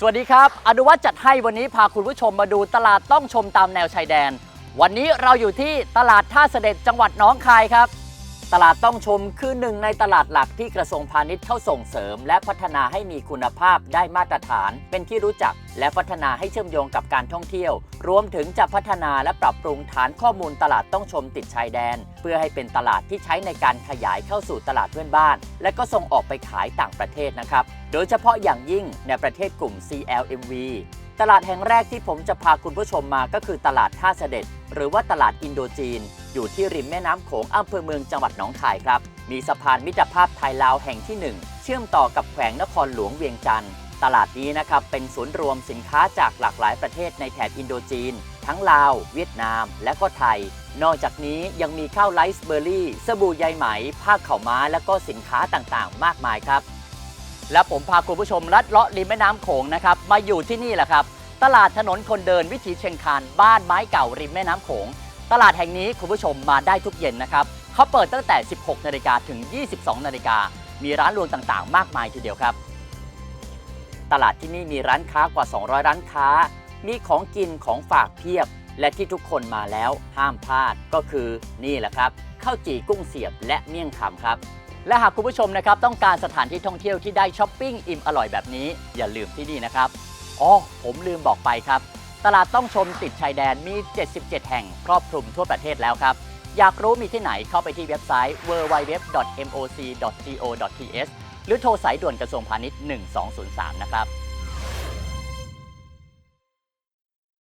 สวัสดีครับ อนุวัฒน์จัดให้วันนี้พาคุณผู้ชมมาดูตลาดต้องชมตามแนวชายแดน วันนี้เราอยู่ที่ตลาดท่าเสด็จจังหวัดน้องคายครับ ตลาดต้องชมคือหนึ่งในตลาดหลักที่กระทรวงพาณิชย์เข้าส่งเสริม และพัฒนาให้มีคุณภาพได้มาตรฐาน เป็นที่รู้จัก และพัฒนาให้เชื่อมโยงกับการท่องเที่ยว รวมถึงจะพัฒนาและปรับปรุงฐานข้อมูลตลาดต้องชมติดชายแดน เพื่อให้เป็นตลาดที่ใช้ในการขยายเข้าสู่ตลาดเพื่อนบ้าน และก็ส่งออกไปขายต่างประเทศนะครับ โดยเฉพาะอย่างยิ่งในประเทศกลุ่ม CLMV ตลาดแห่งแรกที่ผมจะพาคุณผู้ชมมาก็คือตลาดท่าเสด็จ หรือว่าตลาดอินโดจีน อยู่ที่ริมแม่น้ำโขงอำเภอเมืองจังหวัดหนองคายครับ มีสะพานมิตรภาพไทยลาวแห่งที่ 1 เชื่อมต่อกับแขวงนครหลวงเวียงจันทร์ตลาดนี้นะครับเป็นศูนย์รวมสินค้าจากหลากหลายประเทศในแถบอินโดจีน ทั้งลาว เวียดนาม และก็ไทย นอกจากนี้ยังมีข้าวไรซ์เบอร์รี่ สบู่ใยไหม ผ้าเข่าม้า และก็สินค้าต่างๆ มากมายครับ และผมพาคุณผู้ชมลัดเลาะริมแม่น้ำโขงนะครับมาอยู่ที่นี่แหละครับ ตลาดถนนคนเดินวิถีเชียงคานบ้านไม้เก่าริมแม่น้ำโขง ตลาดแห่งนี้คุณผู้ชมมาได้ทุกเย็นนะครับเขาเปิดตั้งแต่ 16 นาฬิกาถึง 22 นาฬิกา มีร้านรวงต่างๆ มากมายทีเดียวครับ ตลาดที่นี่มีร้านค้ากว่า 200 ร้านค้า มีของกินของฝากเพียบ และที่ทุกคนมาแล้วห้ามพลาดก็คือนี่แหละครับข้าวจี่กุ้งเสียบและเมี่ยงคำครับ และหากคุณผู้ชมนะครับต้องการสถานที่ท่องเที่ยวที่ได้ช้อปปิ้งอิ่มอร่อยแบบนี้อย่าลืมที่นี่นะครับอ๋อผมลืมบอกไปครับ ตลาดต้องชมติดชายแดนมี 77 แห่งครอบคลุมทั่วประเทศแล้วครับ อยากรู้มีที่ไหนเข้าไปที่เว็บไซต์ www.moc.go.th หรือโทรสายด่วนกระทรวงพาณิชย์ 1203 นะครับ